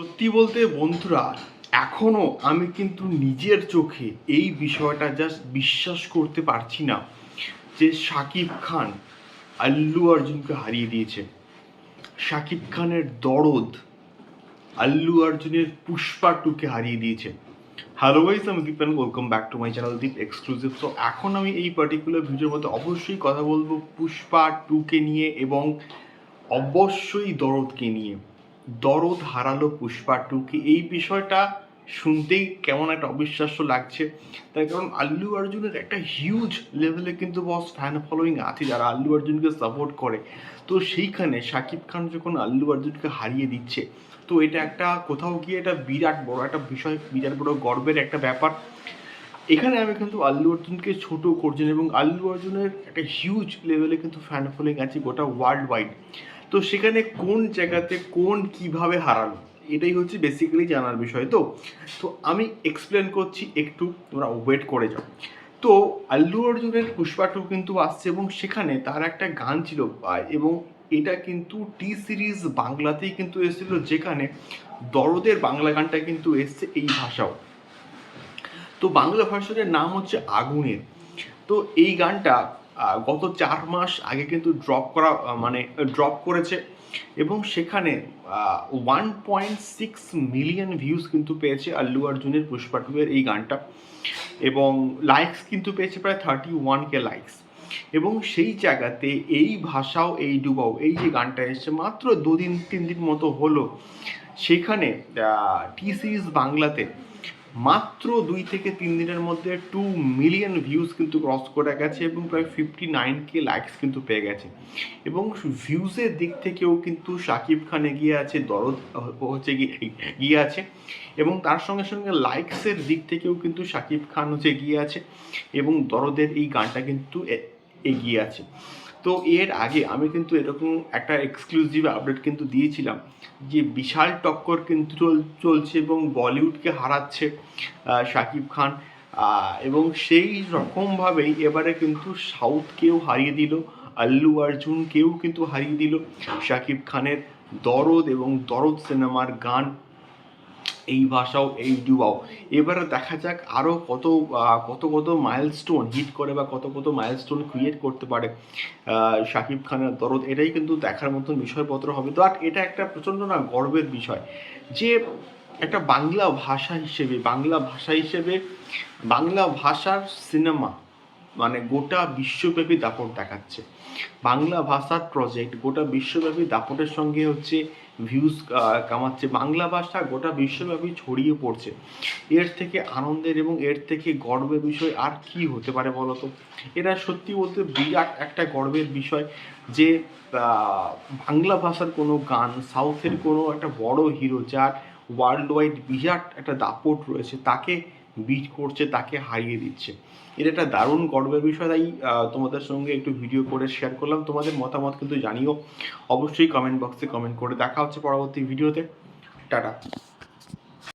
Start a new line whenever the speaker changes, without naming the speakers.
সত্যি বলতে বন্ধুরা, এখনও আমি কিন্তু নিজের চোখে এই বিষয়টা জাস্ট বিশ্বাস করতে পারছি না যে শাকিব খান আল্লু অর্জুনকে হারিয়ে দিয়েছে। শাকিব খানের দরদ আল্লু অর্জুনের পুষ্পা টুকে হারিয়ে দিয়েছে। হ্যালো গাইস আমি Deep and welcome back to my channel Deep exclusive so এখন আমি এই পার্টিকুলার ভিডিওর মধ্যে অবশ্যই কথা বলব পুষ্পা টুকে নিয়ে এবং অবশ্যই দরদকে নিয়ে। দরদ হারালো পুষ্পা টুকে। এই বিষয়টা শুনতেই কেমন একটা অবিশ্বাস্য লাগছে। তার কারণ আল্লু অর্জুনের একটা হিউজ লেভেলে কিন্তু বস ফ্যান ফলোয়িং আছে যারা আল্লু অর্জুনকে সাপোর্ট করে। তো সেইখানে শাকিব খান যখন আল্লু অর্জুনকে হারিয়ে দিচ্ছে, তো এটা একটা কোথাও গিয়ে এটা বিরাট বড় একটা বিষয়, বিরাট বড় গর্বের একটা ব্যাপার। এখানে আমি কিন্তু আল্লু অর্জুনকে ছোট করছেন এবং আল্লু অর্জুনের একটা হিউজ লেভেলে কিন্তু ফ্যান ফলোয়িং আছে গোটা ওয়ার্ল্ড ওয়াইড তো সেখানে কোন জায়গাতে কোন কীভাবে হারালো? এটাই হচ্ছে বেসিক্যালি জানার বিষয়। তো তো আমি এক্সপ্লেন করছি একটু, তোমরা ওয়েট করে যাও। তো আল্লু অর্জুনের পুষ্পা টু কিন্তু আসছে এবং সেখানে তার একটা গান ছিল এবং এটা কিন্তু টি সিরিজ বাংলাতেই কিন্তু এসেছিল, যেখানে দরদের বাংলা গানটা কিন্তু এসছে এই ভাষাও। তো বাংলা ভাষাটার নাম হচ্ছে আগুনের। তো এই গানটা গত চার মাস আগে কিন্তু ড্রপ করা মানে ড্রপ করেছে এবং সেখানে one point six million views কিন্তু পেয়েছে আল্লু অর্জুনের পুষ্পা টু এর এই গানটা এবং লাইকস কিন্তু পেয়েছে প্রায় থার্টি ওয়ান কে লাইকস এবং সেই জায়গাতে এই ভাষাও এই ডুবাও, এই যে গানটা এসছে মাত্র দুদিন তিন দিন মতো হলো সেখানে টি সিরিজ বাংলাতে মাত্র দুই থেকে তিন দিনের মধ্যে টু মিলিয়ন ভিউজ কিন্তু ক্রস করে গেছে এবং প্রায় ফিফটি নাইন কে লাইকস কিন্তু পেয়ে গেছে। এবং ভিউজের দিক থেকেও কিন্তু শাকিব খান এগিয়ে আছে, দরদ হচ্ছে গিয়ে আছে এবং তার সঙ্গে সঙ্গে লাইকসের দিক থেকেও কিন্তু শাকিব খান হচ্ছে এগিয়ে আছে এবং দরদের এই গানটা কিন্তু এগিয়ে আছে। তো এর আগে আমি কিন্তু এরকম একটা এক্সক্লুসিভ আপডেট কিন্তু দিয়েছিলাম যে বিশাল টক্কর কিন্তু চল- চলছে এবং বলিউডকে হারাচ্ছে শাকিব খান। এবং সেই রকমভাবেই এবারে কিন্তু সাউথকেও হারিয়ে দিল, আল্লু অর্জুনকেও কিন্তু হারিয়ে দিল শাকিব খানের দরদ এবং দরদ সিনেমার গান। এই ভাষাও, এই ডুবাও এবারে দেখা যাক আরও কত কত কত মাইলস্টোন হিট করে বা কত কত মাইলস্টোন ক্রিয়েট করতে পারে শাকিব খানের দরদ। এটাই কিন্তু দেখার মতন বিষয়পত্র হবে। তো আর এটা একটা প্রচণ্ড না গর্বের বিষয় যে একটা বাংলা ভাষা হিসেবে, বাংলা ভাষা হিসেবে, বাংলা ভাষার সিনেমা মানে গোটা বিশ্বব্যাপী দাপট দেখাচ্ছে। বাংলা ভাষার প্রজেক্ট গোটা বিশ্বব্যাপী দাপটের সঙ্গে হচ্ছে ভিউজ কামাচ্ছে। বাংলা ভাষা গোটা বিশ্বব্যাপী ছড়িয়ে পড়ছে। এর থেকে আনন্দের এবং এর থেকে গর্বের বিষয় আর কি হতে পারে বলো তো? এটা সত্যি বলতে বিরাট একটা গর্বের বিষয় যে বাংলা ভাষার কোনো গান সাউথের কোনো একটা বড় হিরো যার ওয়ার্ল্ড ওয়াইড বিরাট একটা দাপট রয়েছে, তাকে বিট করছে, তাকে হারিয়ে দিচ্ছে। এটা একটা দারুণ গর্বের বিষয়, তাই তোমাদের সঙ্গে একটু ভিডিও করে শেয়ার করলাম। তোমাদের মতামত কিন্তু জানিও। অবশ্যই কমেন্ট বক্সে কমেন্ট করে দেখা হচ্ছে পরবর্তী ভিডিওতে টাটা।